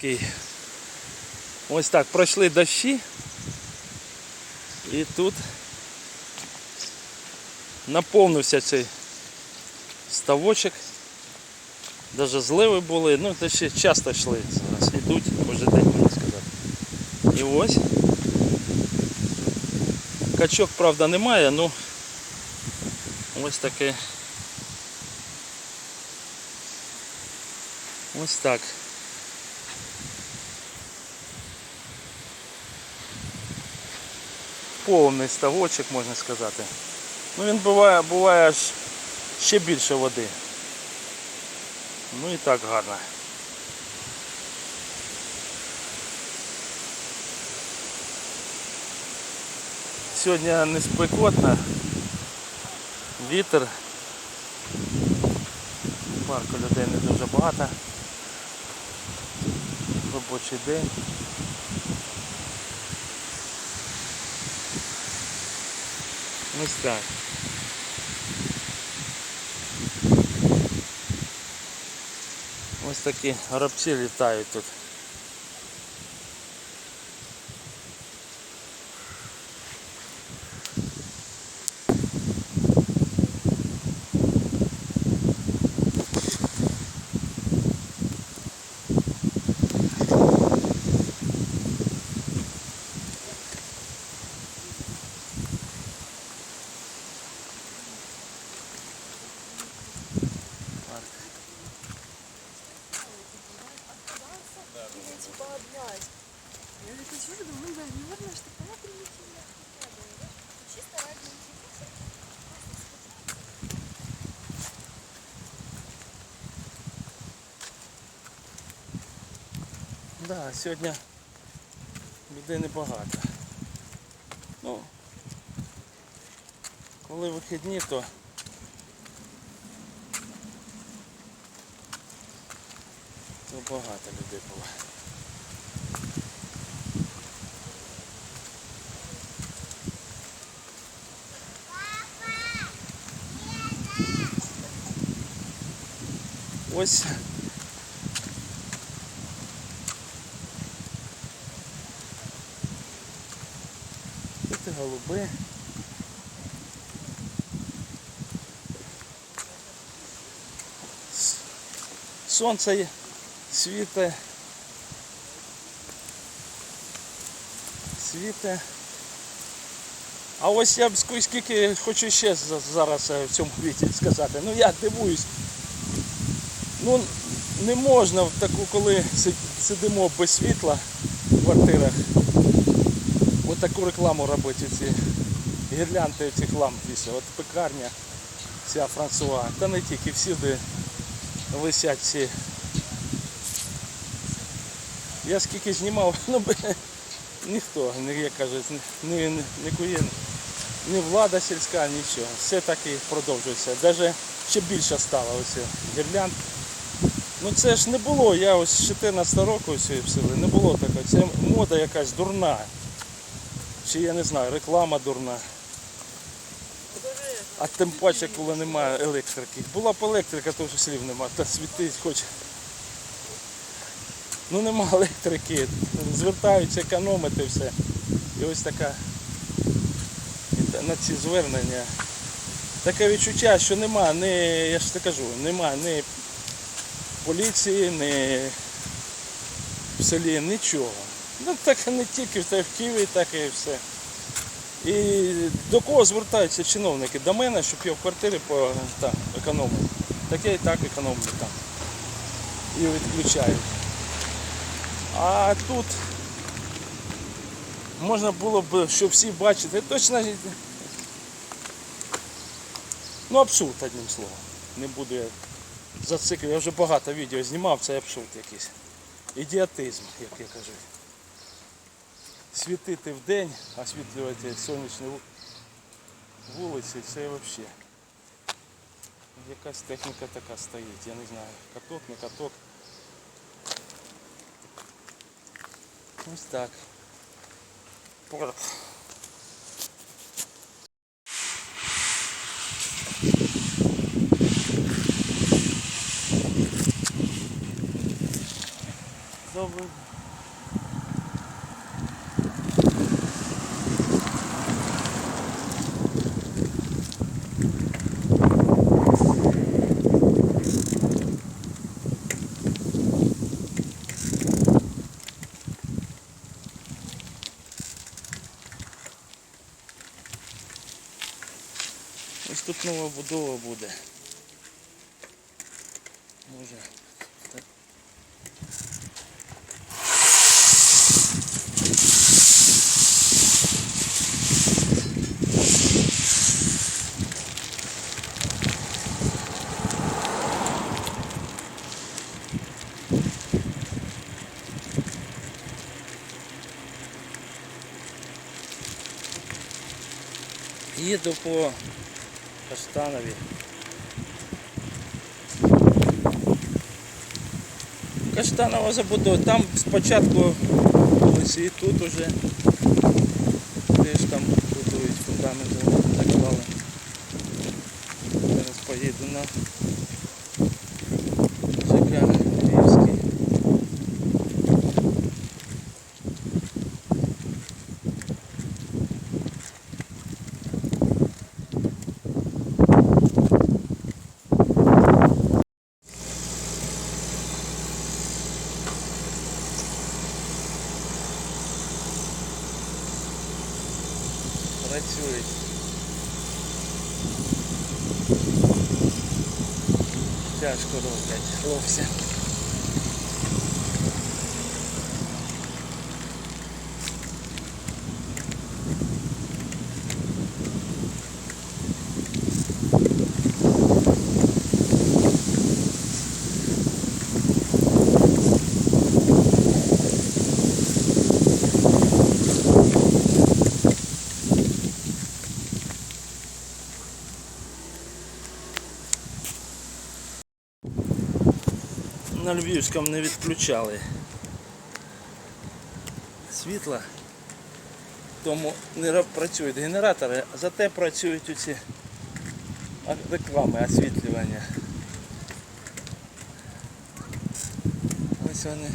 Кам'янський. Ось так, пройшли дощі. І тут наповнився цей ставочок. Навіть зливи були, ну дощі часто йшли зараз. Ідуть кожен день, можна сказати. І ось. Качок, правда, немає, ну ось таке. Ось так. Повний ставочок, можна сказати. Ну він буває, буває аж ще більше води. Ну і так гарно. Сьогодні не спекотно, вітер, парку людей не дуже багато. Робочий день. Ось так. Ось такі горобці літають тут. Да, сьогодні людей небагато. Ну, коли вихідні, то то багато людей було. Ось голуби. Сонце світе. Світе. А ось я б ск- скільки хочу ще зараз е, в цьому віці сказати. Ну я дивуюсь. Ну не можна в таку, коли сидимо без світла в квартирах, таку рекламу робити ці гірлянди цих ламп вісять. От пекарня ця Франсуа. Та не тільки всюди висять ці. Я скільки знімав, ну ніхто, як кажуть, ні, ні, ні, влада сільська, нічого. Все так і продовжується. Навіть ще більше стало ось гірлянд. Ну це ж не було, я ось з 14 року ось в не було такого. Це мода якась дурна. Чи я не знаю, реклама дурна. А тим паче, коли немає електрики. Була б електрика, то вже слів нема, та світить хоче. Ну нема електрики, звертаються економити все. І ось така на ці звернення. Таке відчуття, що нема, ні, я ж те кажу, нема ні поліції, ні в селі нічого. Ну так не тільки в Києві, так і все. І до кого звертаються чиновники? До мене, щоб я в квартирі по, там, економив. Так я і так економлю там. І відключаю. А тут можна було б, щоб всі бачити, точно ну абсурд одним словом. Не буду я зациклювати. Я вже багато відео знімав, це абсурд якийсь. Ідіотизм, як я кажу. Світити в день, освітлювати сонячні вулиці, це взагалі. Якась техніка така стоїть, я не знаю. Каток, не каток. Ось так. Добре. Ось нова будова буде. Може. Їду по Каштанові. Каштанова забудова. Там спочатку ось і тут уже теж там будують фундамент заклали. Зараз поїду на ЖК Львівський. Працюють. Тяжко роблять хлопці. На Львівському не відключали світла, тому не працюють генератори, зате працюють оці реклами, освітлювання. Ось вони.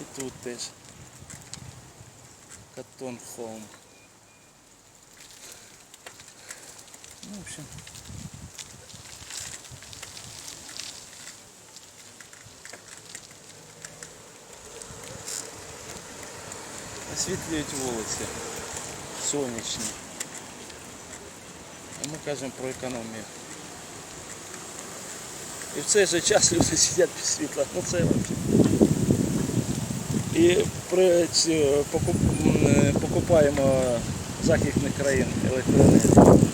І тут теж. Катон Хоум. Ну, в общем. Освітлюють вулиці. Сонячні. А ми кажемо про економію. І в цей же час люди сидять без світла. Ну це взагалі. І при, покуп, покупаємо західних країн електроенергію.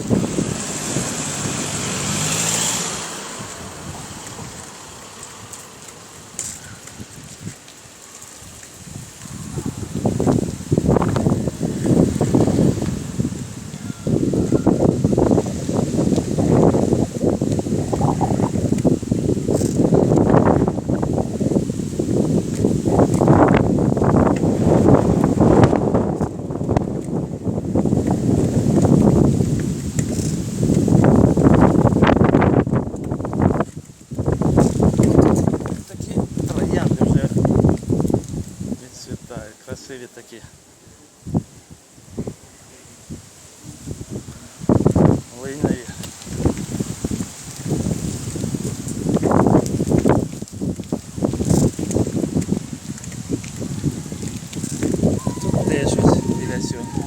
Такі троянди вже відцвітають, красиві такі. Линяві. Тут теж ось біля цього.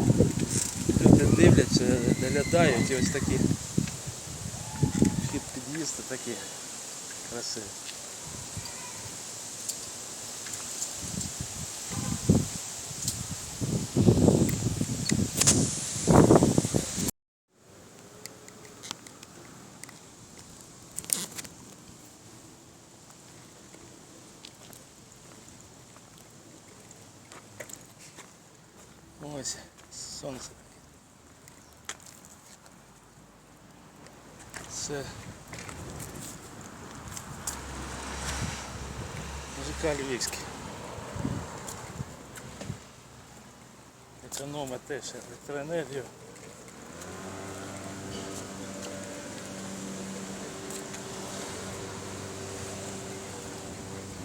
Люди дивляться, доглядають і ось такі вхід під'їзд такі красиві. Ось Це ЖК Львівський. Економить теж електроенергію.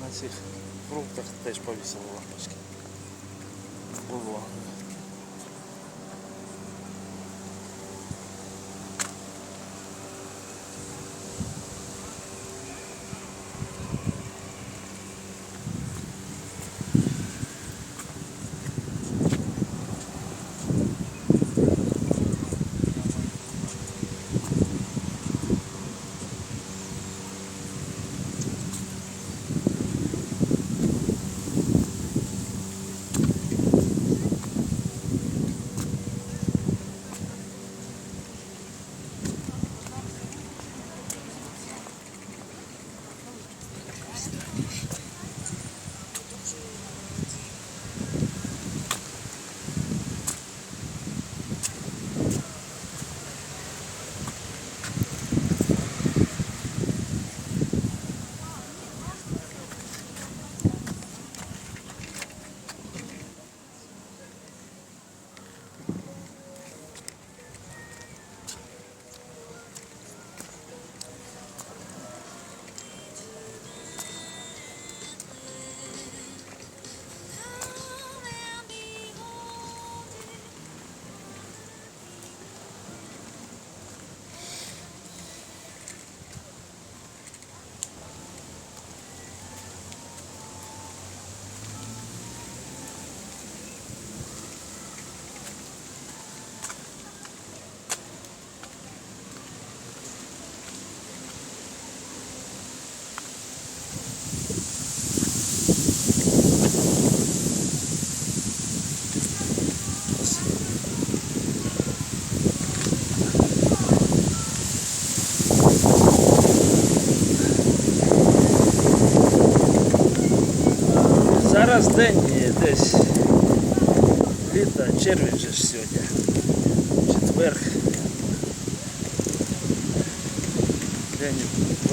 На цих фруктах теж повісили лампочки. Було. Зараз день десь літа, червень же ж сьогодні. Четвер. День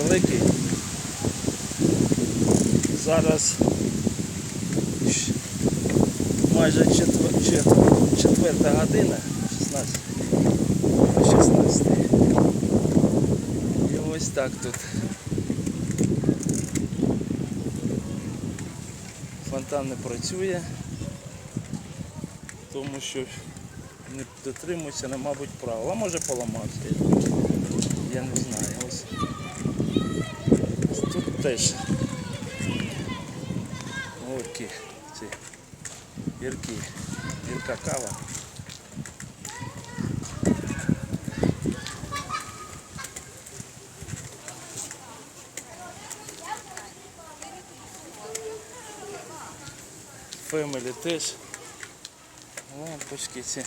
великий. Зараз майже четвер, четвер- четверта година, 16. 16. І ось так тут. Фонтан не працює, тому що не дотримується, не, мабуть, правил. А може поламався. Я не знаю. Ось. Тут теж горки ці гірки. Гірка кава. Фемелі теж. Лампочки ці.